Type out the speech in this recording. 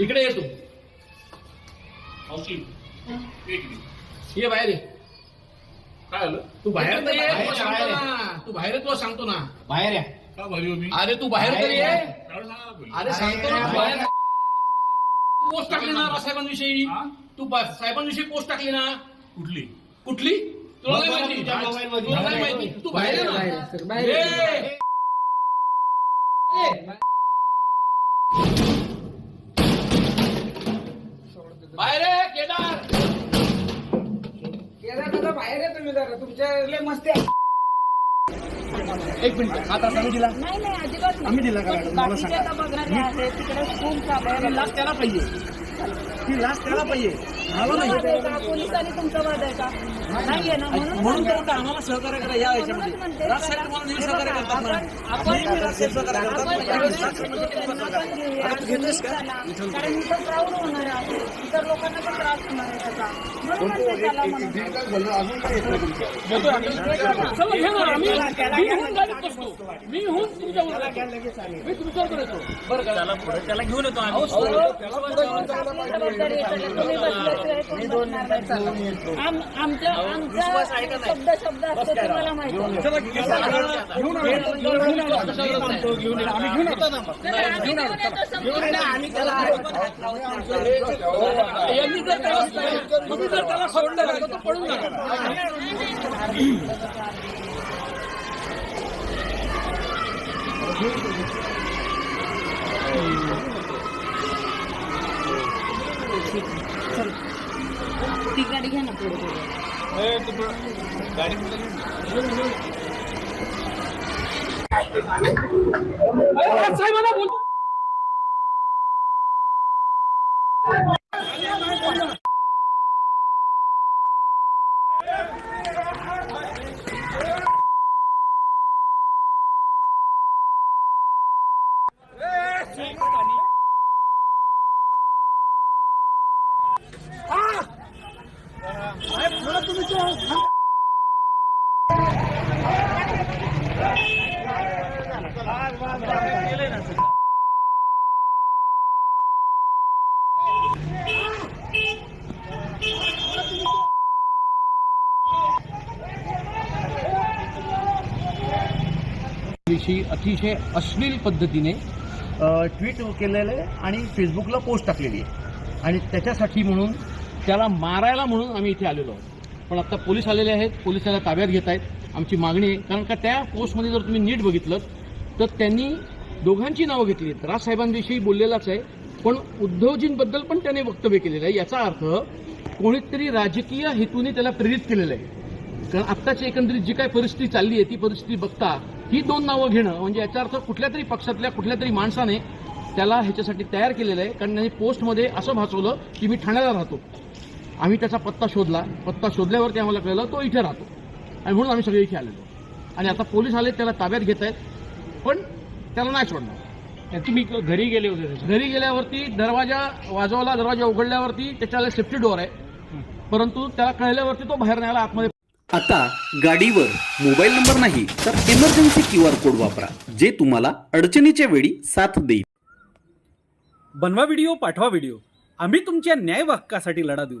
इकडे ये तू. मावशी एक मिनिट. ये बाहेर ये. काय झालं? तू बाहेर तर ये बाहेर तुला ये, सांगतो बाहेर ना. तू बाहेर ये, तुला सांगतो ना. बाहेर या. का भारी हो मी? अरे तू बाहेर तर ये. त्यावेळेस सांगा ना पहिले. अरे सांगतो ना अरे, बाहेर पोस्ट टाकली ना रासाहेबांविषयी हा? तू बा- साहेबांविषयी पोस्ट टाकली ना. कुठली? कुठली? तुला नाही माहिती. तुला नाही माहिती? तू बाहेर ये ना. बाहेर. बाहेर केदार केदार दादा बाहेर आहे तुम्ही जरा तुमच्या लय मस्ती आहे. एक मिनिट आता आम्ही दिला नाही नाही अजिबात नाही. आम्ही दिला का मॅडम? मला बाकीचे सांगा. आता बघणारे आहेत तिकडे खूप चालू आहे. ती लाच त्याला पाहिजे ती लाच त्याला पाहिजे वाद आहे का? पोलिसांनी तुमचा वाद आहे का नाहीये ना म्हणून म्हणून तर म्हणते. आता आम्हाला सहकार्य करा या म्हणूनच याच्यामध्ये म्हणते. राजसाहेब तुम्हाला नेहमी हे सहकार्य बघा, करतात ना आपण- आपण- नेहमी राजसाहेब सहकार्य करतात आपण ना. ज्यावेळेस राजसाहेब त्यांना किती आपण सहकार्य घेऊया, आता तू घेतोयस का? तुम्ही चला. कारण इथं क्राऊड होणार आहे इतर लोकांना पण त्रास होणार आहे त्याचा म्हणून म्हणते चला म्हणून अजून काय येतंय तुमच्या? चला घ्या ना, आम्ही मी होऊन गाडीत बसतो मी होऊन तुमच्यावर मी तुमच्यावर येतो बरं का त्याला घेऊन येतो आम्ही आपली जबाबदारी आहे सगळं. तुम्ही बसल्याशिवाय कोण बसणार नाही चला. आम- आमच्या आमच्या शब्द शब्द असते तुम्हाला माहिती यांनी जर त्याला तुम्ही जर त्याला सोडलं तर तो पळून जाणार चल. ती गाडी घ्या ना पुढे पुढे. ए, तू गाडी विषयी अतिशय अश्लील पद्धतीने ट्विट केलेलं आहे आणि फेसबुकला पोस्ट टाकलेली आहे. आणि त्याच्यासाठी म्हणून त्याला मारायला म्हणून आम्ही इथे आलेलो आहोत. पण आता पोलीस आलेले आहेत पोलीस त्याला ताब्यात घेत आहेत. आमची मागणी आहे. कारण का त्या पोस्टमध्ये जर तुम्ही नीट बघितलं तर त्यांनी दोघांची नावं घेतली आहेत. राजसाहेबांविषयी बोललेलाच आहे. पण उद्धवजींबद्दल पण त्याने वक्तव्य केलेलं आहे. याचा अर्थ कोणीतरी राजकीय हेतूने त्याला प्रेरित केलेलं आहे. कारण आत्ताची एकंदरीत जी काय परिस्थिती चालली आहे ती परिस्थिती बघता ही दोन नावं घेणं म्हणजे याचा अर्थ कुठल्या तरी पक्षातल्या कुठल्या तरी माणसाने त्याला ह्याच्यासाठी तयार केलेलं आहे. कारण त्यांनी पोस्टमध्ये असं भासवलं की मी ठाण्याला राहतो. आम्ही त्याचा पत्ता शोधला. पत्ता शोधल्यावरती आम्हाला कळलं तो इथे राहतो. आणि म्हणून आम्ही सगळे इथे आलेलो. आणि आता पोलीस आले त्याला ताब्यात घेत आहेत. पण त्याला नाही सोडणार. तुम्ही घरी गेले होते घरी गेल्यावरती दरवाजा वाजवला दरवाजा उघडल्यावरती त्याच्याला सेफ्टी डोअर आहे. परंतु त्याला कळल्यावरती तो बाहेर न्यायला आतमध्ये आता गाडीवर मोबाईल नंबर नाही तर इमर्जन्सी क्यू आर कोड वापरा जे तुम्हाला अडचणीच्या वेळी साथ देईल. बनवा व्हिडिओ पाठवा व्हिडिओ. आम्ही तुमच्या न्याय हक्कासाठी लढा देऊ.